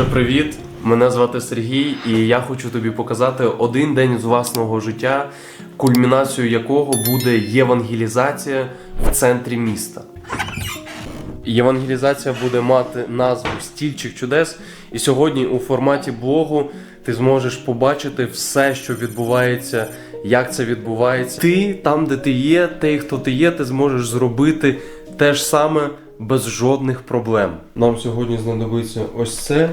Друже, привіт! Мене звати Сергій, і я хочу тобі показати один день з власного життя, кульмінацією якого буде євангелізація в центрі міста. Євангелізація буде мати назву Стільчик чудес. І сьогодні у форматі блогу ти зможеш побачити все, що відбувається, як це відбувається. Ти там, де ти є, той, хто ти є, ти зможеш зробити те ж саме без жодних проблем. Нам сьогодні знадобиться ось це.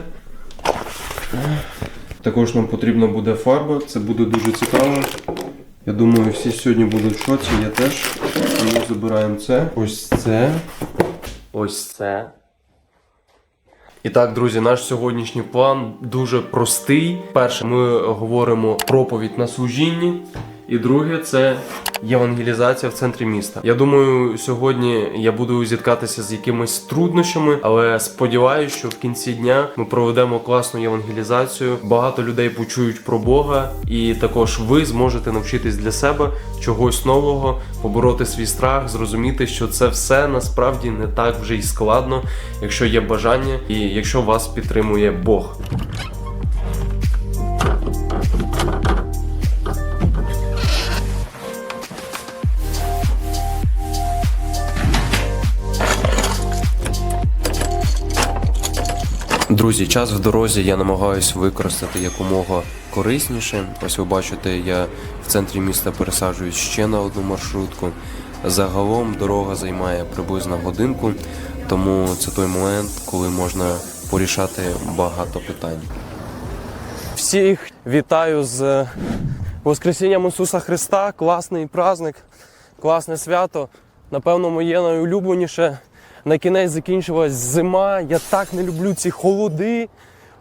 Також нам потрібна буде фарба, це буде дуже цікаво. Я думаю, всі сьогодні будуть в шоці, я теж. Тому забираємо це. Ось це. Ось це. І так, друзі, наш сьогоднішній план дуже простий. Перше, ми говоримо проповідь на служінні. І друге, це євангелізація в центрі міста. Я думаю, сьогодні я буду зіткатися з якимись труднощами, але сподіваюся, що в кінці дня ми проведемо класну євангелізацію. Багато людей почують про Бога, і також ви зможете навчитись для себе чогось нового, побороти свій страх, зрозуміти, що це все насправді не так вже й складно, якщо є бажання і якщо вас підтримує Бог. Друзі, час в дорозі я намагаюся використати якомога корисніше. Ось ви бачите, я в центрі міста пересаджуюсь ще на одну маршрутку. Загалом дорога займає приблизно годинку, тому це той момент, коли можна порішати багато питань. Всіх вітаю з Воскресінням Ісуса Христа. Класний праздник, класне свято. Напевно, моє найулюбленіше. На кінець закінчилась зима. Я так не люблю ці холоди.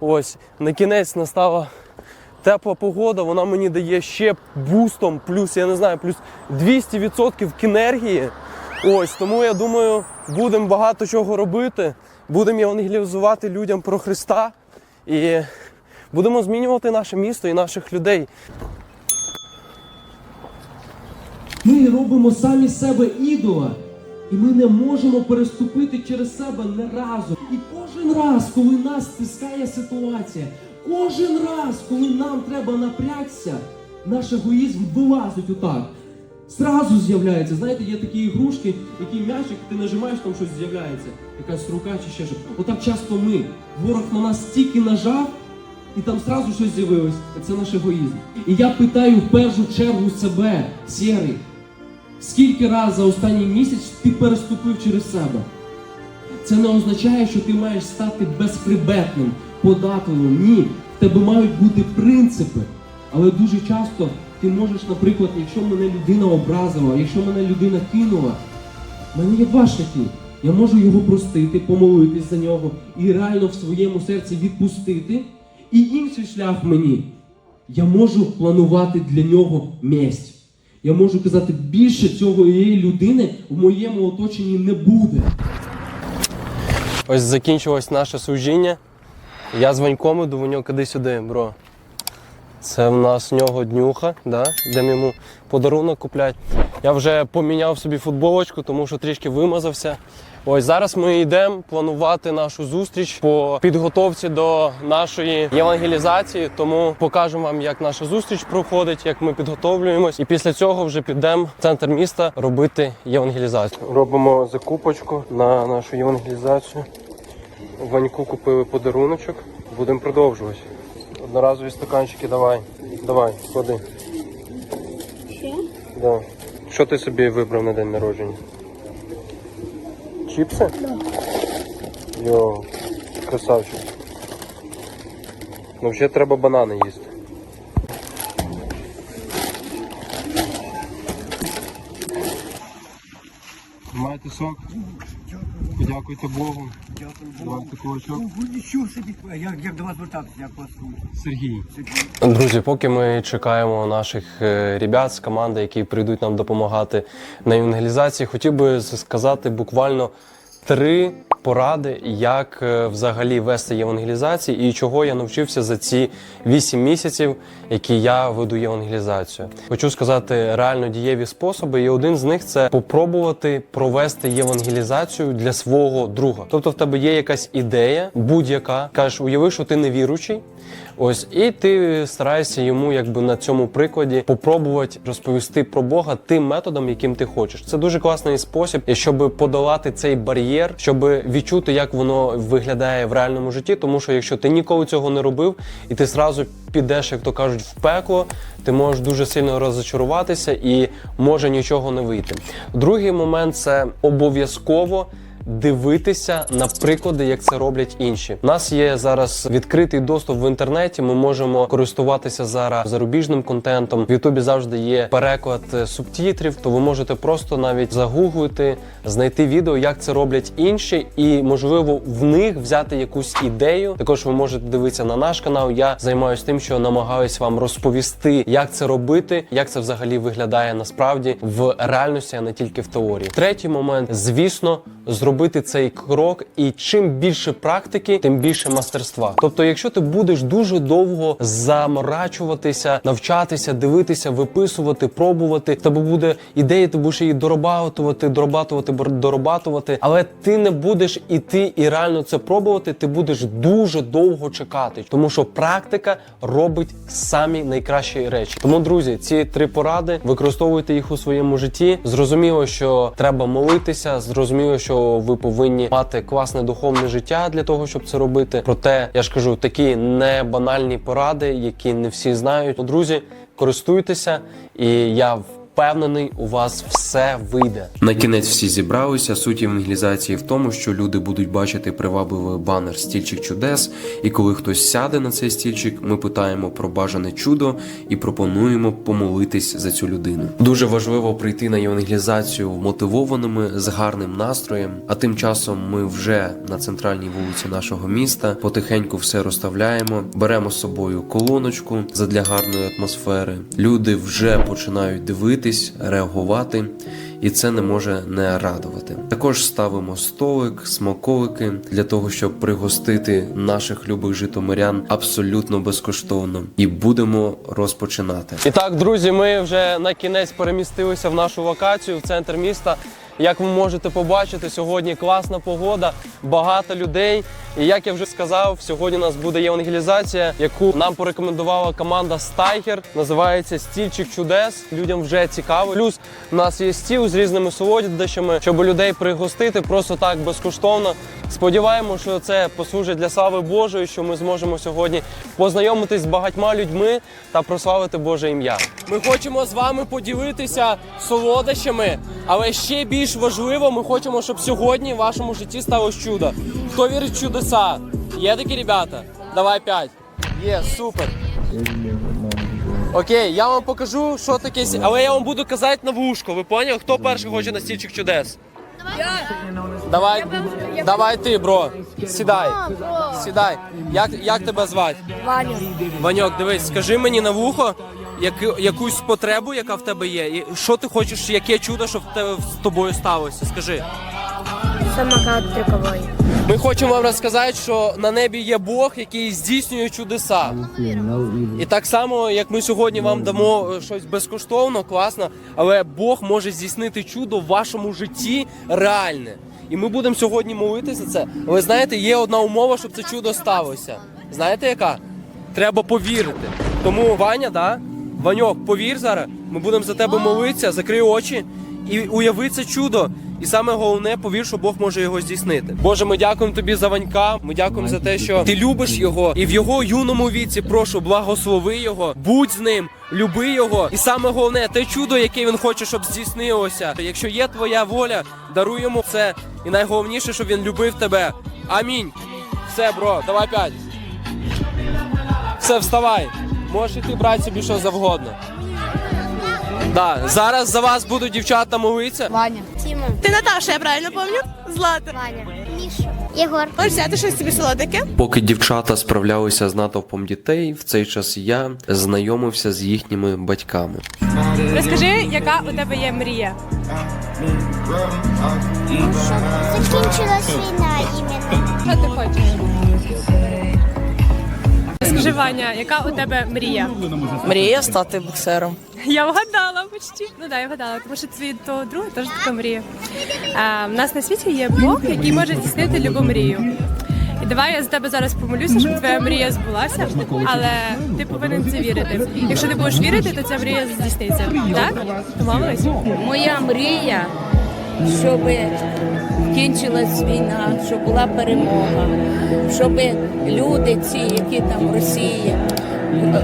Ось на кінець настала тепла погода. Вона мені дає ще бустом, плюс я не знаю, плюс 200% енергії. Ось тому я думаю, будемо багато чого робити. Будемо евангелізувати людям про Христа і будемо змінювати наше місто і наших людей. Ми робимо самі себе ідола, і ми не можемо переступити через себе не разу. І кожен раз, коли нас стискає ситуація, кожен раз, коли нам треба напрягтися, наш егоїзм вилазить отак. Зразу з'являється. Знаєте, є такі ігрушки, які м'ячик, ти нажимаєш, там щось з'являється, якась рука чи ще щось. Отак часто ми. Ворог на нас стільки нажав, і там зразу щось з'явилось. Це наш егоїзм. І я питаю в першу чергу себе, сірий, скільки раз за останній місяць ти переступив через себе? Це не означає, що ти маєш стати безхребетним, податливим. Ні, в тебе мають бути принципи. Але дуже часто ти можеш, наприклад, якщо мене людина образила, якщо мене людина кинула, в мене є два шляхи. Я можу його простити, помолитись за нього і реально в своєму серці відпустити. І інший шлях мені. Я можу планувати для нього месть. Я можу казати, більше цього її людини в моєму оточенні не буде. Ось закінчилось наше служіння. Я з Ваньком іду, Ваньок, іди сюди, бро. Це в нас в нього днюха, да? йдемо йому подарунок куплять. Я вже поміняв собі футболочку, тому що трішки вимазався. Ось зараз ми йдемо планувати нашу зустріч по підготовці до нашої євангелізації. Тому покажемо вам, як наша зустріч проходить, як ми підготовлюємось. І після цього вже підемо в центр міста робити євангелізацію. Робимо закупочку на нашу євангелізацію. Ваньку купили подаруночок. Будемо продовжувати. Одноразові стаканчики давай. Давай, клади. Ще? Да. Що ти собі вибрав на день народження? Чіпси? Да. Йо, красавчик. Ну вже треба банани їсти. Маєте сок? Подякуйте Богу. Давайте кулачок. Ну, нічого собі, як, як до вас звертатися, як вас? Сергій. Друзі, поки ми чекаємо наших е, ребят з команди, які прийдуть нам допомагати на евангелізації, хотів би сказати буквально три поради, як е, взагалі вести євангелізацію і чого я навчився за ці 8 місяців, які я веду євангелізацію. Хочу сказати реально дієві способи, і один з них це попробувати провести євангелізацію для свого друга. Тобто, в тебе є якась ідея, будь-яка кажеш, уяви, що ти невіруючий. Ось і ти стараєшся йому, якби на цьому прикладі, попробувати розповісти про Бога тим методом, яким ти хочеш. Це дуже класний спосіб, щоб подолати цей бар'єр, щоб відчути, як воно виглядає в реальному житті. Тому що якщо ти ніколи цього не робив, і ти зразу підеш, як то кажуть, в пекло, ти можеш дуже сильно розочаруватися і може нічого не вийти. Другий момент це обов'язково дивитися на приклади, як це роблять інші. У нас є зараз відкритий доступ в інтернеті. Ми можемо користуватися зараз зарубіжним контентом. В Ютубі завжди є переклад е, субтитрів, то ви можете просто навіть загуглити, знайти відео, як це роблять інші, і можливо в них взяти якусь ідею. Також ви можете дивитися на наш канал. Я займаюся тим, що намагаюсь вам розповісти, як це робити, як це взагалі виглядає насправді в реальності, а не тільки в теорії. Третій момент, звісно, зробити цей крок, і чим більше практики, тим більше мастерства. Тобто, якщо ти будеш дуже довго заморачуватися, навчатися, дивитися, виписувати, пробувати, тебе буде ідея, ти будеш її дорабатувати, бор- дорабатувати, але ти не будеш іти і реально це пробувати. Ти будеш дуже довго чекати, тому що практика робить самі найкращі речі. Тому, друзі, ці три поради використовуйте їх у своєму житті. Зрозуміло, що треба молитися. Зрозуміло, що ви повинні мати класне духовне життя для того, щоб це робити. Проте я ж кажу, такі не банальні поради, які не всі знають. Друзі, користуйтеся, і я впевнений, у вас все вийде. На кінець всі зібралися. Суть евангелізації в тому, що люди будуть бачити привабливий банер стільчик чудес, і коли хтось сяде на цей стільчик, ми питаємо про бажане чудо і пропонуємо помолитись за цю людину. Дуже важливо прийти на євангелізацію мотивованими з гарним настроєм. А тим часом ми вже на центральній вулиці нашого міста потихеньку все розставляємо, беремо з собою колоночку задля гарної атмосфери. Люди вже починають дивитись, реагувати, і це не може не радувати. Також ставимо столик, смаколики для того, щоб пригостити наших любих житомирян абсолютно безкоштовно. І будемо розпочинати. І так, друзі, ми вже на кінець перемістилися в нашу локацію в центр міста. Як ви можете побачити, сьогодні класна погода, багато людей. І як я вже сказав, сьогодні у нас буде євангелізація, яку нам порекомендувала команда Стайгер. Називається Стільчик чудес. Людям вже цікаво. Плюс у нас є стіл з різними солодощами, щоб людей пригостити просто так безкоштовно. Сподіваємося, що це послужить для слави Божої, що ми зможемо сьогодні познайомитись з багатьма людьми та прославити Боже ім'я. Ми хочемо з вами поділитися солодощами, але ще більш важливо, ми хочемо, щоб сьогодні в вашому житті сталося чудо. Хто вірить в чудеса? Є такі ребята? Давай п'ять. Є, супер. Окей, я вам покажу, що таке, сі- але я вам буду казати на вушко. Ви поняли? Хто перший хоче на стільчик чудес? Давай, давай ти, бро. Сідай. Сідай. Як, як тебе звати? Ваня. Ваньок, дивись, скажи мені на вухо яку, якусь потребу, яка в тебе є. І що ти хочеш, яке чудо, щоб в тебе з тобою сталося? Скажи. Самокат трюковий. Ми хочемо вам розказати, що на небі є Бог, який здійснює чудеса. І так само, як ми сьогодні вам дамо е, щось безкоштовно, класно, але Бог може здійснити чудо в вашому житті реальне. І ми будемо сьогодні молитися це. Але знаєте, є одна умова, щоб це чудо сталося. Знаєте яка? Треба повірити. Тому Ваня, да? Ваньок, повір зараз. Ми будемо за тебе молитися, закрий очі і уяви це чудо. І саме головне, повір, що Бог може його здійснити. Боже, ми дякуємо тобі за Ванька. Ми дякуємо за те, що ти любиш його, і в його юному віці прошу, благослови його, будь з ним, люби його. І саме головне, те чудо, яке він хоче, щоб здійснилося. Якщо є твоя воля, даруй йому це. І найголовніше, щоб він любив тебе. Амінь. Все, бро, давай п'ять. Все, вставай. Можеш іти брати собі що завгодно. Да, зараз за вас будуть дівчата молитися. Ваня. Тіма. Ти Наташа, я правильно пам'ятаю? Злата. Ваня. Міша. Єгор. Можеш взяти щось собі солодике? Поки дівчата справлялися з натовпом дітей, в цей час я знайомився з їхніми батьками. Розкажи, яка у тебе є мрія? Закінчилась війна іменно. Що ти хочеш? Скажи, Ваня, яка у тебе мрія? Мрія стати боксером. Я вгадала почти. Ну да, я вгадала, тому що твій то друге теж така мрія. А, в нас на світі є Бог, який може здійснити любу мрію. І давай я за тебе зараз помолюся, щоб твоя мрія збулася, але ти повинен це вірити. Якщо ти будеш вірити, то ця мрія здійсниться. Так? Домовились? Моя мрія, щоб кінчилась війна, щоб була перемога, щоб люди ці, які там в Росії,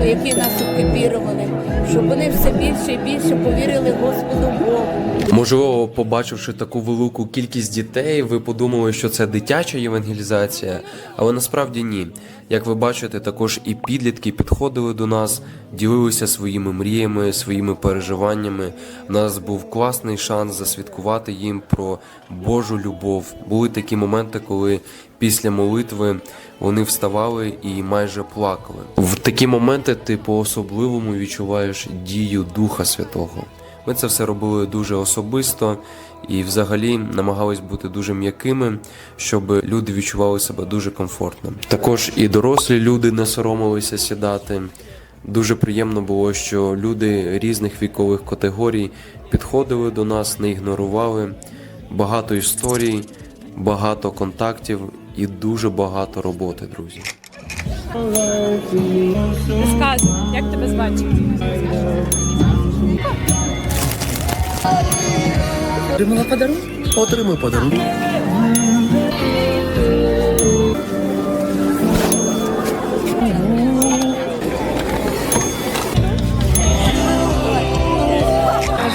які нас окупірували, щоб вони все більше і більше повірили Господу Богу. Можливо, побачивши таку велику кількість дітей, ви подумали, що це дитяча євангелізація, але насправді ні. Як ви бачите, також і підлітки підходили до нас, ділилися своїми мріями, своїми переживаннями. У нас був класний шанс засвідкувати їм про Божу любов. Були такі моменти, коли після молитви вони вставали і майже плакали. В такі моменти ти по-особливому відчуваєш дію Духа Святого. Ми це все робили дуже особисто і взагалі намагались бути дуже м'якими, щоб люди відчували себе дуже комфортно. Також і дорослі люди не соромилися сідати. Дуже приємно було, що люди різних вікових категорій підходили до нас, не ігнорували. Багато історій, багато контактів і дуже багато роботи, друзі. Розказуй, як тебе звати? Отримай подарунок.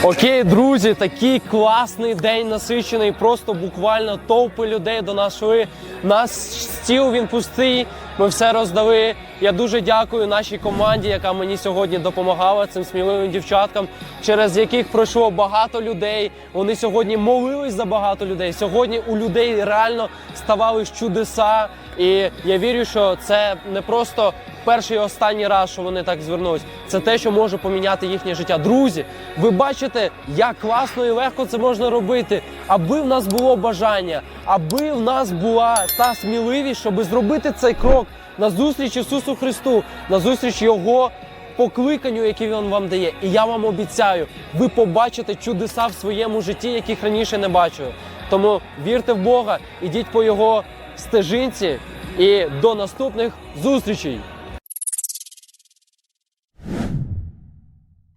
Окей, друзі, такий класний день насичений. Просто буквально товпи людей до нас. Наш стіл він пустий. Ми все роздали. Я дуже дякую нашій команді, яка мені сьогодні допомагала цим сміливим дівчаткам, через яких пройшло багато людей. Вони сьогодні молились за багато людей. Сьогодні у людей реально ставали чудеса. І я вірю, що це не просто перший і останній раз, що вони так звернулись. Це те, що може поміняти їхнє життя. Друзі, ви бачите, як класно і легко це можна робити, аби в нас було бажання, аби в нас була та сміливість, щоб зробити цей крок на зустріч Ісусу Христу, на зустріч Його покликанню, яке Він вам дає. І я вам обіцяю, ви побачите чудеса в своєму житті, яких раніше не бачили. Тому вірте в Бога, ідіть по Його стежинці і до наступних зустрічей.